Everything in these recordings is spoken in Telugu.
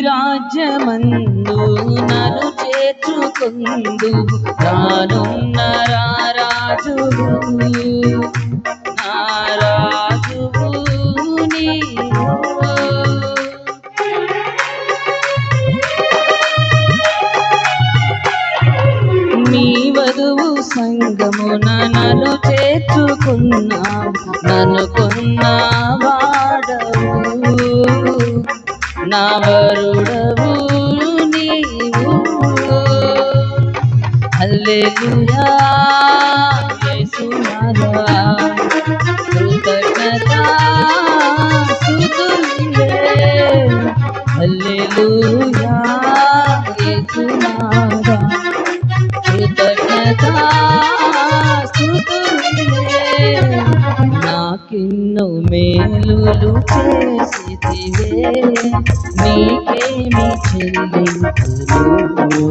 రాజ్యమందు నను చేర్చుకుందు. తానున్న రాజు రాజువు మీ వధువు సంగమున నన్ను చేర్చుకున్నా నన్ను నా నీవు. హల్లెలూయా. యేసునాథా కృతజ్ఞత. స్తుతులే హల్లెలూయా. నాకిన్ను మేలులు చేసితివే. నీకేమి చెల్లింతును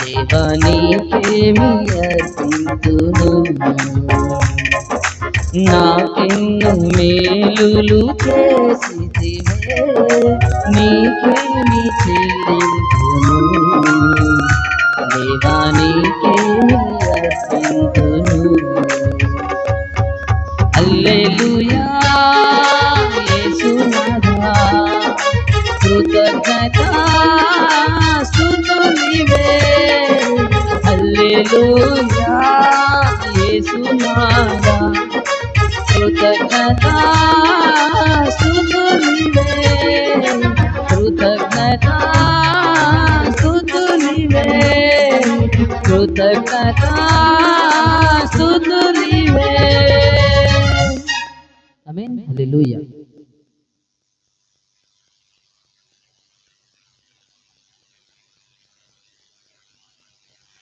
దేవా నీకేమి అర్పింతును నాకెన్ను మేలులు చేసివే నీకేమి చెల్లింతును దేవా నీకేమి కృతజ్ఞత స్తుతులివే హల్లెలూయా యేసునాథా కృతజ్ఞత స్తుతులివే కృతజ్ఞత స్తుతులివే కృతజ్ఞత స్తుతులివే ఆమేన్ హల్లెలూయా